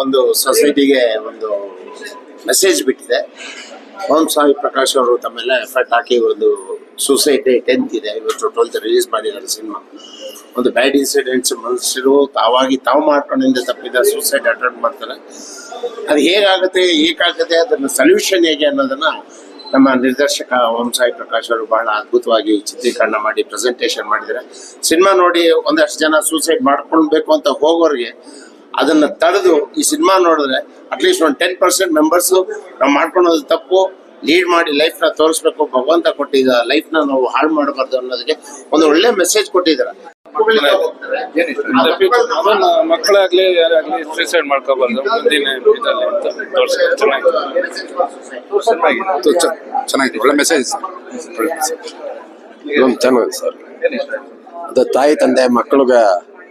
ಒಂದು ಸೊಸೈಟಿಗೆ ಒಂದು ಮೆಸೇಜ್ ಬಿಟ್ಟಿದೆ. ಓಂ ಸಾಯಿ ಪ್ರಕಾಶ್ ಅವರು ತಮ್ಮೆಲ್ಲ ಎಫರ್ಟ್ ಹಾಕಿ ಒಂದು ಸೊಸೈಟಿ ಟೆಂತ್ ಇದೆ. ಇವತ್ತು ಟ್ವೆಲ್ತ್ ರಿಲೀಸ್ ಮಾಡಿದ್ದಾರೆ ಸಿನಿಮಾ. ಒಂದು ಬ್ಯಾಡ್ ಇನ್ಸಿಡೆಂಟ್ಸ್ ಮನುಷ್ಯರು ತಾವಾಗಿ ತಾವು ಮಾಡ್ಕೊಂಡಿಂದ ತಪ್ಪಿದ ಸೂಸೈಡ್ ಅಟೆಂಡ್ ಮಾಡ್ತಾರೆ. ಅದು ಹೇಗಾಗುತ್ತೆ ಏಕಾಗುತ್ತೆ ಅದನ್ನ ಸೊಲ್ಯೂಷನ್ ಹೇಗೆ ಅನ್ನೋದನ್ನ ನಮ್ಮ ನಿರ್ದೇಶಕ ಓಂ ಸಾಯಿ ಪ್ರಕಾಶ್ ಅವರು ಬಹಳ ಅದ್ಭುತವಾಗಿ ಚಿತ್ರೀಕರಣ ಮಾಡಿ ಪ್ರೆಸೆಂಟೇಷನ್ ಮಾಡಿದ್ದಾರೆ. ಸಿನಿಮಾ ನೋಡಿ ಒಂದಷ್ಟು ಜನ ಸೂಸೈಡ್ ಮಾಡ್ಕೊಳ್ಬೇಕು ಅಂತ ಹೋಗೋರಿಗೆ ಅದನ್ನ ತಡೆದು ಈ ಸಿನಿಮಾ ನೋಡಿದ್ರೆ ಅಟ್ಲೀಸ್ಟ್ ಒಂದು ಟೆನ್ ಪರ್ಸೆಂಟ್ ಮೆಂಬರ್ಸ್ ನಾವು ಮಾಡ್ಕೊಳೋದು ತಪ್ಪು ಲೀಡ್ ಮಾಡಿ ಲೈಫ್ನ ತೋರಿಸ್ಬೇಕು ಭಗವಂತ ಕೊಟ್ಟಿದ್ದ ಲೈಫ್ನ ನಾವು ಹಾಳು ಮಾಡಬಾರ್ದು ಅನ್ನೋದಕ್ಕೆ ಒಂದು ಒಳ್ಳೆ ಮೆಸೇಜ್ ಕೊಟ್ಟಿದ್ದಾರೆ. ಮಕ್ಕಳಾಗ್ಲಿ ಯಾರಾಗ್ಲಿ ಸೂಸೈಡ್ ಮಾಡ್ಕೋಬಾರ್ದು ಮುಂದಿನ ಇದಲ್ಲಿ ಅಂತ ತೋರ್ಸಿದ್ರೆ ಚೆನ್ನಾಗಿದೆ. ಅದು ಚ- ಚೆನ್ನಾಗಿದೆ. ಒಳ್ಳೆ ಮೆಸೇಜ್ ಚೆನ್ನಾಗಿದೆ ಸರ್. ಅದು ತಾಯಿ ತಂದೆ ಮಕ್ಕಳಿಗೆ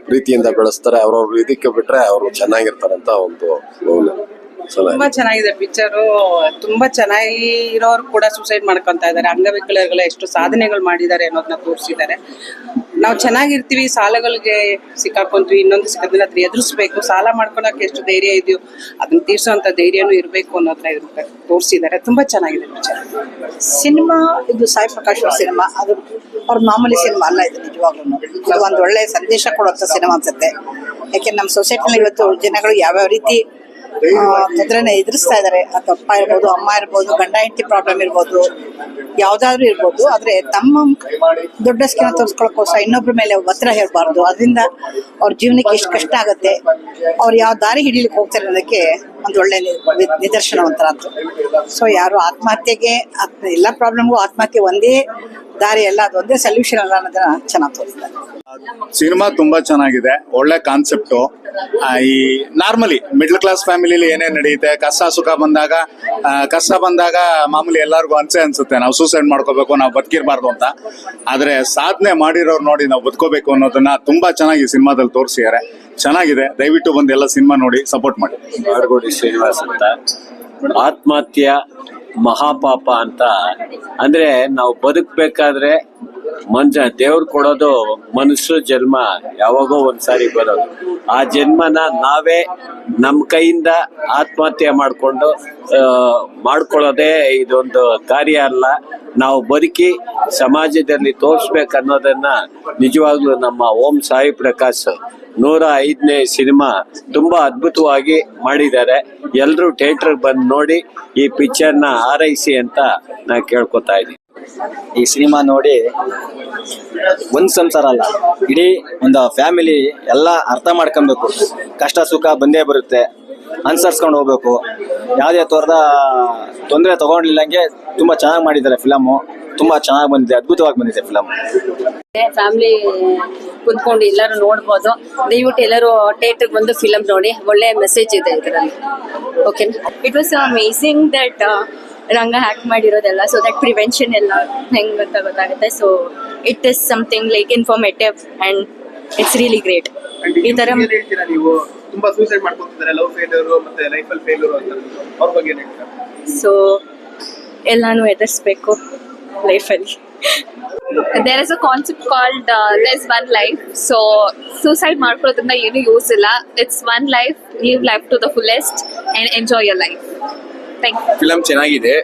ಪ್ರೀತಿಯಿಂದ ಬೆಳೆಸ್ತಾರೆ, ಅವ್ರವ್ರ ಇದಕ್ಕೆ ಬಿಟ್ರೆ ಅವರು ಅಂತ ಒಂದು ಚೆನ್ನಾಗಿದೆ ತುಂಬಾ ಚೆನ್ನಾಗಿದೆ ಪಿಕ್ಚರು. ತುಂಬಾ ಚೆನ್ನಾಗಿ ಇರೋರು ಕೂಡ ಸುಸೈಡ್ ಮಾಡ್ಕೊಂತ ಇದ್ದಾರೆ. ಅಂಗವಿಕಲರ್ಗಳ ಎಷ್ಟು ಸಾಧನೆಗಳು ಮಾಡಿದ್ದಾರೆ ಅನ್ನೋದನ್ನ ತೋರಿಸಿದ್ದಾರೆ. ನಾವು ಚೆನ್ನಾಗಿರ್ತೀವಿ, ಸಾಲಗಳಿಗೆ ಸಿಕ್ಕಾಕೊಂತೀವಿ ಇನ್ನೊಂದು ಸಿಕ್ಕದಿಲ್ಲ ಅದ್ರ ಎದುರಿಸ್ಬೇಕು, ಸಾಲ ಮಾಡ್ಕೊಳಕ್ಕೆ ಎಷ್ಟು ಧೈರ್ಯ ಇದೆಯೋ ಅದನ್ನ ತೀರ್ಸೋಂಥ ಧೈರ್ಯನೂ ಇರಬೇಕು ಅನ್ನೋದನ್ನ ಇದ್ರ ತೋರಿಸಿದ್ದಾರೆ ತುಂಬಾ ಚೆನ್ನಾಗಿದೆ ಪಿಕ್ಚರ್ ಸಿನಿಮಾ, ಇದು ಸಾಯಿ ಪ್ರಕಾಶ್ ಅವ್ರ ಸಿನಿಮಾ, ಅದು ಅವ್ರ ಮಾಮೂಲಿ ಸಿನಿಮಾ ಅಲ್ಲ ಇದು ನಿಜವಾಗ್ಲೂ ಇದು ಒಂದು ಒಳ್ಳೆ ಸಂದೇಶ ಕೊಡುವಂತ ಸಿನಿಮಾ ಅನ್ಸುತ್ತೆ. ಯಾಕೆ ನಮ್ಮ ಸೊಸೈಟಿನಲ್ಲಿ ಇವತ್ತು ಜನಗಳು ಯಾವ್ಯಾವ ರೀತಿ ತೊಂದರೆನ ಎದುರಿಸ್ತಾ ಇದ್ದಾರೆ ಅದು ಅಪ್ಪ ಇರ್ಬೋದು ಅಮ್ಮ ಇರ್ಬೋದು ಗಂಡ ಹೆಂಡತಿ ಪ್ರಾಬ್ಲಮ್ ಇರ್ಬೋದು ಯಾವ್ದಾದ್ರು ಇರ್ಬೋದು. ಆದ್ರೆ ತಮ್ಮ ದೊಡ್ಡ ಸ್ಕಿನ ತೋರಿಸ್ಕೊಳಕ್ಕೋಸ್ಕರ ಇನ್ನೊಬ್ರ ಮೇಲೆ ಒತ್ತಡ ಹೇರಬಾರ್ದು. ಅದರಿಂದ ಅವ್ರ ಜೀವನಕ್ಕೆ ಎಷ್ಟು ಕಷ್ಟ ಆಗುತ್ತೆ. ಅವ್ರು ಯಾವ ದಾರಿ ಹಿಡಿಲಿಕ್ಕೆ ಹೋಗ್ತಾರೆ ಅನ್ನೋದಕ್ಕೆ ಒಂದು ಒಳ್ಳೆ ನಿದರ್ಶನ ಒಂಥರ ಸೊ ಯಾರು ಆತ್ಮಹತ್ಯೆಗೆ ಆತ್ಮ- ಎಲ್ಲ ಪ್ರಾಬ್ಲಮ್ಗೂ ಆತ್ಮಹತ್ಯೆ ಒಂದೇ ದಾರಿ ಎಲ್ಲ ಅದು ಒಂದೇ ಸೊಲ್ಯೂಷನ್ ಅಲ್ಲ ಅನ್ನೋದನ್ನ ಚೆನ್ನಾಗಿ ತೋರಿಸ್ತಾರೆ. ಸಿನಿಮಾ ತುಂಬಾ ಚೆನ್ನಾಗಿದೆ, ಒಳ್ಳೆ ಕಾನ್ಸೆಪ್ಟ್ ಈ ನಾರ್ಮಲಿ ಮಿಡ್ಲ್ ಕ್ಲಾಸ್ ಫ್ಯಾಮಿಲಿಲಿ ಏನೇ ನಡೆಯುತ್ತೆ ಕಷ್ಟ ಸುಖ ಬಂದಾಗ ಕಷ್ಟ ಬಂದಾಗ ಮಾಮೂಲಿ ಎಲ್ಲರಿಗೂ ಅನ್ಸೆ ಅನ್ಸುತ್ತೆ, ನಾವು ಸೂಸೈಡ್ ಮಾಡ್ಕೋಬೇಕು, ನಾವು ಬದುಕಿರ್ಬಾರ್ದು ಅಂತ. ಆದ್ರೆ ಸಾಧನೆ ಮಾಡಿರೋರು ನೋಡಿ ನಾವು ಬದುಕೋಬೇಕು ಅನ್ನೋದನ್ನ ತುಂಬಾ ಚೆನ್ನಾಗಿ ಸಿನಿಮಾದಲ್ಲಿ ತೋರಿಸಿದ್ದಾರೆ. ಚೆನ್ನಾಗಿದೆ. ದಯವಿಟ್ಟು ಬಂದು ಎಲ್ಲ ಸಿನಿಮಾ ನೋಡಿ ಸಪೋರ್ಟ್ ಮಾಡಿ. ಮಾರ್ಗೋಡಿ ಶ್ರೀನಿವಾಸ್ ಅಂತ. ಆತ್ಮಹತ್ಯ ಮಹಾಪಾಪ ಅಂತ. ಅಂದ್ರೆ ನಾವು ಬದುಕ್ಬೇಕಾದ್ರೆ ಮಂಜ, ದೇವ್ರು ಕೊಡೋದು ಮನುಷ್ಯ ಜನ್ಮ ಯಾವಾಗೋ ಒಂದ್ಸಾರಿ ಬರೋದು. ಆ ಜನ್ಮನ ನಾವೇ ನಮ್ಮ ಕೈಯಿಂದ ಆತ್ಮಹತ್ಯೆ ಮಾಡಿಕೊಂಡು ಮಾಡ್ಕೊಳ್ಳೋದೇ ಇದೊಂದು ಕಾರ್ಯ ಅಲ್ಲ. ನಾವು ಬದುಕಿ ಸಮಾಜದಲ್ಲಿ ತೋರಿಸ್ಬೇಕನ್ನೋದನ್ನ ನಿಜವಾಗ್ಲೂ ನಮ್ಮ ಓಂ ಸಾಯಿ ಪ್ರಕಾಶ್ ನೂರ ಐದನೇ ಸಿನಿಮಾ ತುಂಬಾ ಅದ್ಭುತವಾಗಿ ಮಾಡಿದ್ದಾರೆ. ಎಲ್ಲರೂ ಥಿಯೇಟರ್ ಬಂದು ನೋಡಿ ಈ ಪಿಕ್ಚರ್ನ ಆರೈಸಿ ಅಂತ ನಾ ಕೇಳ್ಕೊತಾ ಇದ್ದೀನಿ. ಈ ಸಿನಿಮಾ ನೋಡಿ ಒಂದು ಸಂಸಾರ ಅಲ್ಲ, ಇಡೀ ಒಂದು ಫ್ಯಾಮಿಲಿ ಎಲ್ಲ ಅರ್ಥ ಮಾಡ್ಕೊಬೇಕು. ಕಷ್ಟ ಸುಖ ಬಂದೇ ಬರುತ್ತೆ, ಅನುಸರಿಸ್ಕೊಂಡು ಹೋಗ್ಬೇಕು. ಯಾವುದೇ ತೋರದ ತೊಂದರೆ ತಗೊಂಡಿಲ್ಲಂಗೆ ತುಂಬ ಚೆನ್ನಾಗಿ ಮಾಡಿದ್ದಾರೆ ಫಿಲಮು ತುಂಬ ಚೆನ್ನಾಗಿ ಬಂದಿದೆ, ಅದ್ಭುತವಾಗಿ ಬಂದಿದೆ ಫಿಲಮ್ ಫ್ಯಾಮಿಲಿ ಕುತ್ಕೊಂಡು ಎಲ್ಲರೂ ನೋಡ್ಬೋದು. ದಯವಿಟ್ಟು ಎಲ್ಲರೂ ಥಿಯೇಟರ್ಗೆ ಬಂದು ಫಿಲಮ್ ನೋಡಿ. ಒಳ್ಳೆ ಮೆಸೇಜ್ ಇದೆ ಇದರಲ್ಲಿ. Okay it was amazing that Ranga hack ಮಾಡಿರೋದೆಲ್ಲ so that prevention ಎಲ್ಲ ಹೆಂಗೆ ಅಂತ ಗೊತ್ತಾಗುತ್ತೆ. So it is something like informative and it's really great ಈ ತರ ನೀವು? ತುಂಬಾ ಸೂಸೈಡ್ ಮಾಡ್ಕೊತಿದ್ದಾರೆ ಲವ್ ಫೇಲ್ಯೂರ್ ಮತ್ತೆ ಫೇಲ್ಯೂರ್ ಅಂತ ಅವ್ರ ಬಗ್ಗೆ ಏನ್ ಹೇಳ್ತೀರಾ? ಸೊ ಎಲ್ಲಾನು ಎದುರಿಸ್ಬೇಕು ಲೈಫಲ್ಲಿ there is a concept called this one life so suicide ಮಾಡ್ಕೊಳ್ಳೋದ್ರಿಂದ ಏನು ಯೂಸ್ ಇಲ್ಲ. It's one life live life to the fullest and enjoy your life film ಚೆನ್ನಾಗಿದೆ.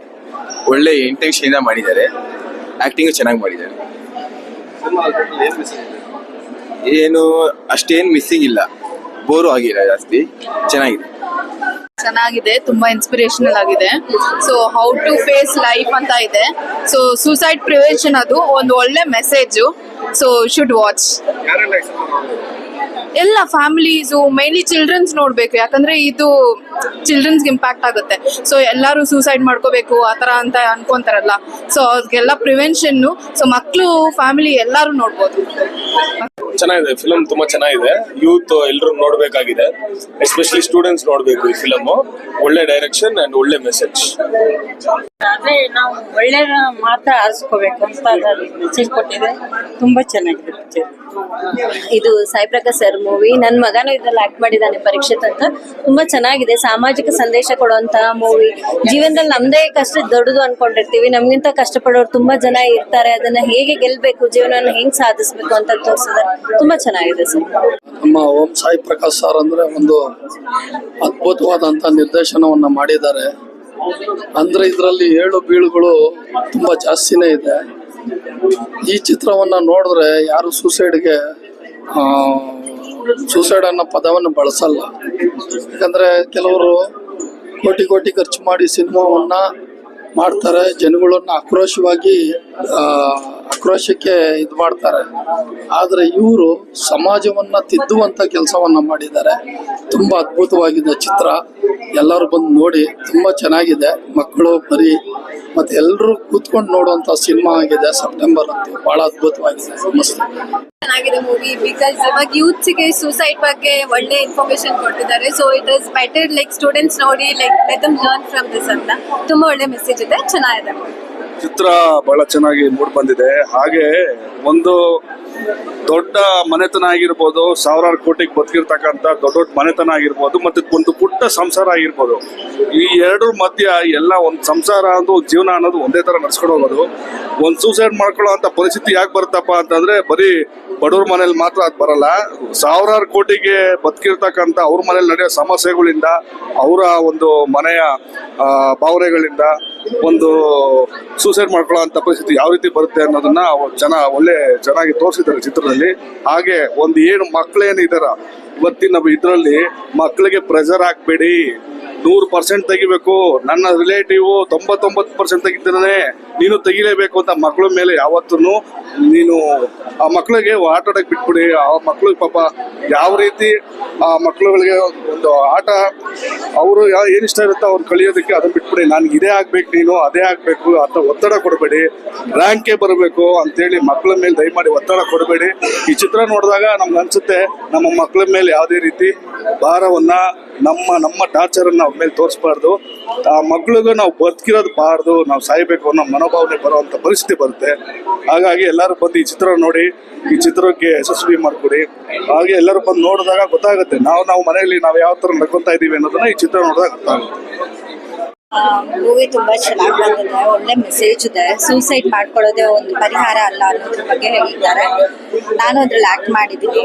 ಒಳ್ಳೆ ಇಂಟೆನ್ಷನ್ ಇಂದ ಮಾಡಿದ್ದಾರೆ. ಆಕ್ಟಿಂಗ್ ಚೆನ್ನಾಗಿ ಮಾಡಿದ್ದಾರೆ. ಏನ್ ಅಷ್ಟೇನು ಮಿಸ್ಸಿಂಗ್ ಇಲ್ಲ. ಬೋರು ಆಗಿಲ್ಲ ಜಾಸ್ತಿ. ಚೆನ್ನಾಗಿದೆ. ಚೆನ್ನಾಗಿದೆ ತುಂಬಾ ಇನ್ಸ್ಪಿರೇಷನಲ್ ಆಗಿದೆ. So how to face life ಅಂತ ಇದೆ. ಸೊ ಸೂಸೈಡ್ ಪ್ರಿವೆನ್ಷನ್ ಅದು ಒಂದು ಒಳ್ಳೆ ಮೆಸೇಜ್ ಸೊ ಶುಡ್ ವಾಚ್ ಎಲ್ಲ ಫ್ಯಾಮಿಲೀಸ್ ಮೈನ್ಲಿ ಚಿಲ್ಡ್ರನ್ಸ್ ನೋಡ್ಬೇಕು. ಯಾಕಂದ್ರೆ ಇದು ಚಿಲ್ಡ್ರನ್ಸ್ಗೆ ಇಂಪ್ಯಾಕ್ಟ್ ಆಗುತ್ತೆ. ಸೊ ಎಲ್ಲರೂ ಸೂಸೈಡ್ ಮಾಡ್ಕೋಬೇಕು, ಆ ತರ ಅಂತ ಅನ್ಕೊಂತಾರಲ್ಲ. ಸೊ ಅವ್ರಿಗೆಲ್ಲ ಪ್ರಿವೆನ್ಷನ್ನು ಸೊ ಮಕ್ಕಳು ಫ್ಯಾಮಿಲಿ ಎಲ್ಲರೂ ನೋಡ್ಬೋದು. ಚೆನ್ನಾಗಿದೆ ಫಿಲಮ್ ತುಂಬಾ ಚೆನ್ನಾಗಿದೆ. ಯೂತ್ ಎಲ್ಲರೂ ನೋಡ್ಬೇಕಾಗಿದೆ. ಎಸ್ಪೆಷಲಿ ಸ್ಟೂಡೆಂಟ್ಸ್ ನೋಡ್ಬೇಕು ಈ ಫಿಲಮ್ ಒಳ್ಳೆ ಡೈರೆಕ್ಷನ್ ಅಂಡ್ ಒಳ್ಳೆ ಮೆಸೇಜ್ ಆದ್ರೆ ನಾವು ಒಳ್ಳೆ ಮಾತ್ರ ಆರಿಸ್ಕೋಬೇಕು ಅಂತ ಮೆಸೇಜ್ ಕೊಟ್ಟಿದೆ ತುಂಬಾ ಚೆನ್ನಾಗಿದೆ ಪಿಕ್ಚರ್ ಇದು ಸಾಯಿ ಪ್ರಕಾಶ್ ಸರ್ ಮೂವಿ ನನ್ನ ಮಗನೂ ಇದ್ರಲ್ಲಿ ಆಕ್ಟ್ ಮಾಡಿದ್ದಾನೆ ಪರೀಕ್ಷಿತ್ ಅಂತ ತುಂಬಾ ಚೆನ್ನಾಗಿದೆ. ಸಾಮಾಜಿಕ ಸಂದೇಶ ಕೊಡುವಂತಹ ಮೂವಿ ಜೀವನದಲ್ಲಿ ನಮ್ದೇ ಕಷ್ಟ ದೊಡ್ಡದು ಅನ್ಕೊಂಡಿರ್ತೀವಿ. ನಮ್ಗಿಂತ ಕಷ್ಟಪಡೋರು ತುಂಬಾ ಜನ ಇರ್ತಾರೆ. ಅದನ್ನ ಹೇಗೆ ಗೆಲ್ಬೇಕು ಜೀವನವನ್ನು ಹೆಂಗ್ ಸಾಧಿಸ್ಬೇಕು ಅಂತ ತೋರಿಸಿದ್ರೆ ತುಂಬಾ ಚೆನ್ನಾಗಿದೆ ಸರ್. ನಮ್ಮ ಓಂ ಸಾಯಿ ಪ್ರಕಾಶ್ ಸರ್ ಅಂದ್ರೆ ಒಂದು ಅದ್ಭುತವಾದಂತ ನಿರ್ದೇಶನವನ್ನ ಮಾಡಿದ್ದಾರೆ. ಅಂದ್ರೆ ಇದರಲ್ಲಿ ಏಳು ಬೀಳುಗಳು ತುಂಬಾ ಜಾಸ್ತಿನೇ ಇದೆ. ಈ ಚಿತ್ರವನ್ನ ನೋಡಿದ್ರೆ ಯಾರು ಸೂಸೈಡ್ಗೆ ಸೂಸೈಡ್ ಅನ್ನೋ ಪದವನ್ನು ಬಳಸಲ್ಲ. ಯಾಕಂದ್ರೆ ಕೆಲವರು ಕೋಟಿ ಕೋಟಿ ಖರ್ಚು ಮಾಡಿ ಸಿನಿಮಾವನ್ನ ಮಾಡ್ತಾರೆ, ಜನಗಳನ್ನ ಆಕ್ರೋಶವಾಗಿ ಆಕ್ರೋಶಕ್ಕೆ ಇದು ಮಾಡ್ತಾರೆ. ಆದರೆ ಇವರು ಸಮಾಜವನ್ನು ತಿದ್ದುವಂತ ಕೆಲಸವನ್ನ ಮಾಡಿದ್ದಾರೆ. ತುಂಬಾ ಅದ್ಭುತವಾಗಿದೆ ಚಿತ್ರ. ಎಲ್ಲರೂ ಬಂದು ನೋಡಿ, ತುಂಬಾ ಚೆನ್ನಾಗಿದೆ. ಮಕ್ಕಳು ಬರೀ, ಮತ್ತೆ ಎಲ್ಲರೂ ಕೂತ್ಕೊಂಡು ನೋಡುವಂಥ ಸಿನಿಮಾ ಆಗಿದೆ ಸೆಪ್ಟೆಂಬರ್ ಅಂತ. ಬಹಳ ಅದ್ಭುತವಾಗಿದೆ. ನಮಸ್ತೆ ಚೆನ್ನಾಗಿದೆ ಮೂವಿ ಬಿಕಾಸ್ ಇವಾಗ ಯೂತ್ಸ್ಗೆ ಸೂಸೈಡ್ ಬಗ್ಗೆ ಒಳ್ಳೆ ಇನ್ಫಾರ್ಮೇಶನ್ ಕೊಟ್ಟಿದ್ದಾರೆ. So it is better like students ನೋಡಿ like let learn from this ಅಂತ. ತುಂಬಾ ಒಳ್ಳೆ ಮೆಸೇಜ್ ಇದೆ. ಚೆನ್ನಾಗಿದೆ. ಚಿತ್ರ ಬಹಳ ಚೆನ್ನಾಗಿ ಮೂಡ್ ಬಂದಿದೆ. ಹಾಗೆ ಒಂದು ದೊಡ್ಡ ಮನೆತನ ಆಗಿರ್ಬೋದು, ಸಾವಿರಾರು ಕೋಟಿಗೆ ಬದುಕಿರ್ತಕ್ಕಂಥ ದೊಡ್ಡ ದೊಡ್ಡ ಮನೆತನ ಆಗಿರ್ಬೋದು, ಮತ್ತೆ ಒಂದು ಪುಟ್ಟ ಸಂಸಾರ ಆಗಿರ್ಬೋದು. ಈ ಎರಡರ ಮಧ್ಯ ಎಲ್ಲ ಒಂದು ಸಂಸಾರ ಅನ್ನೋದು ಜೀವನ ಅನ್ನೋದು ಒಂದೇ ತರ ನಡ್ಸ್ಕೊಂಡು ಹೋಗೋದು. ಒಂದು ಸೂಸೈಡ್ ಮಾಡ್ಕೊಳ್ಳೋ ಅಂತ ಪರಿಸ್ಥಿತಿ ಯಾಕೆ ಬರುತ್ತಪ್ಪ ಅಂತಂದ್ರೆ, ಬರೀ ಬಡವ್ರ ಮನೇಲಿ ಮಾತ್ರ ಅದು ಬರಲ್ಲ. ಸಾವಿರಾರು ಕೋಟಿಗೆ ಬದುಕಿರ್ತಕ್ಕಂಥ ಅವ್ರ ಮನೇಲಿ ನಡೆಯೋ ಸಮಸ್ಯೆಗಳಿಂದ, ಅವರ ಒಂದು ಮನೆಯ ಭಾವನೆಗಳಿಂದ, ಒಂದು ಸೂಸೈಡ್ ಮಾಡ್ಕೊಳ್ಳೋ ಅಂತ ಪರಿಸ್ಥಿತಿ ಯಾವ ರೀತಿ ಬರುತ್ತೆ ಅನ್ನೋದನ್ನ ಜನ ಒಳ್ಳೆ ಚೆನ್ನಾಗಿ ತೋರಿಸಿದ್ದಾರೆ ಚಿತ್ರದಲ್ಲಿ. ಹಾಗೆ ಒಂದು ಏನು ಮಕ್ಕಳೇನಿದಾರ ಇವತ್ತಿನ ಇದರಲ್ಲಿ ಮಕ್ಕಳಿಗೆ ಪ್ರೆಷರ್ ಹಾಕ್ಬೇಡಿ. ನೂರು ಪರ್ಸೆಂಟ್ ತೆಗಿಬೇಕು. ನನ್ನ ರಿಲೇಟಿವ್ ತೊಂಬತ್ತೊಂಬತ್ತು ಪರ್ಸೆಂಟ್ ತೆಗಿತಾನೆ ನೀನು ತೆಗಿಲೇಬೇಕು ಅಂತ ಮಕ್ಕಳ ಮೇಲೆ ಯಾವತ್ತೂ ನೀನು ಆ ಮಕ್ಕಳಿಗೆ ಆಟ ಆಡಕ್ಕೆ ಬಿಟ್ಬಿಡಿ. ಆ ಮಕ್ಕಳಿಗೆ ಪಾಪ ಯಾವ ರೀತಿ ಆ ಮಕ್ಕಳುಗಳಿಗೆ ಒಂದು ಆಟ ಅವರು ಏನು ಇಷ್ಟ ಇರುತ್ತೋ ಅವ್ರು ಕಲಿಯೋದಕ್ಕೆ ಅದನ್ನ ಬಿಟ್ಬಿಡಿ. ನನ್ಗೆ ಇದೇ ಆಗ್ಬೇಕು ನೀನು, ಅದೇ ಆಗ್ಬೇಕು ಅಂತ ಒತ್ತಡ ಕೊಡಬೇಡಿ. ರ್ಯಾಂಕೇ ಬರಬೇಕು ಅಂತೇಳಿ ಮಕ್ಕಳ ಮೇಲೆ ದಯಮಾಡಿ ಒತ್ತಡ ಕೊಡಬೇಡಿ. ಈ ಚಿತ್ರ ನೋಡಿದಾಗ ನಮ್ಗೆ ಅನ್ಸುತ್ತೆ ನಮ್ಮ ಮಕ್ಕಳ ಮೇಲೆ ಯಾವುದೇ ರೀತಿ ಭಾರವನ್ನ ನಮ್ಮ ನಮ್ಮ ಟಾರ್ಚರನ್ನು ಅವ್ರ ಮೇಲೆ ತೋರಿಸ್ಬಾರ್ದು. ಆ ಮಕ್ಕಳಿಗೆ ನಾವು ಬದುಕಿರೋದು ಬಾರ್ದು, ನಾವು ಸಾಯಬೇಕು ಅನ್ನೋ ಮನೋಭಾವನೆ ಬರುವಂಥ ಪರಿಸ್ಥಿತಿ ಬರುತ್ತೆ. ಹಾಗಾಗಿ ಎಲ್ಲರೂ ಬಂದು ಈ ಚಿತ್ರ ನೋಡಿ, ಈ ಚಿತ್ರಕ್ಕೆ ಯಶಸ್ವಿ ಮಾಡಿಕೊಡಿ. ಹಾಗೆ ಎಲ್ಲರೂ ಬಂದು ನೋಡಿದಾಗ ಗೊತ್ತಾಗುತ್ತೆ, ನಾವು ನಾವು ಮನೆಯಲ್ಲಿ ನಾವು ಯಾವ ತರ ನಡ್ಕೊತಾ ಇದ್ದೀವಿ ಅನ್ನೋದನ್ನ ಈ ಚಿತ್ರ ನೋಡಿದಾಗ ಗೊತ್ತಾಗುತ್ತೆ. ಮೂವಿ ತುಂಬಾ ಚೆನ್ನಾಗಿ ಬಂದಿದೆ, ಒಳ್ಳೆ ಮೆಸೇಜ್ ಇದೆ. ಸೂಸೈಡ್ ಮಾಡ್ಕೊಳ್ಳೋದೇ ಒಂದು ಪರಿಹಾರ ಅಲ್ಲ ಅನ್ನೋದ್ರ ಬಗ್ಗೆ ಹೇಳಿದ್ದಾರೆ. ನಾನು ಅದ್ರಲ್ಲಿ ಆಕ್ಟ್ ಮಾಡಿದ್ದೀನಿ.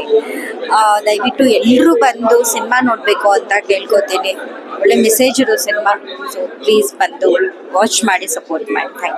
ದಯವಿಟ್ಟು ಎಲ್ಲರೂ ಬಂದು ಸಿನಿಮಾ ನೋಡಬೇಕು ಅಂತ ಕೇಳ್ಕೊತೀನಿ. ಒಳ್ಳೆ ಮೆಸೇಜ್ ಇರೋ ಸಿನಿಮಾ ಸೊ ಪ್ಲೀಸ್ ಬಂದು ವಾಚ್ ಮಾಡಿ ಸಪೋರ್ಟ್ ಮಾಡಿ. ಥ್ಯಾಂಕ್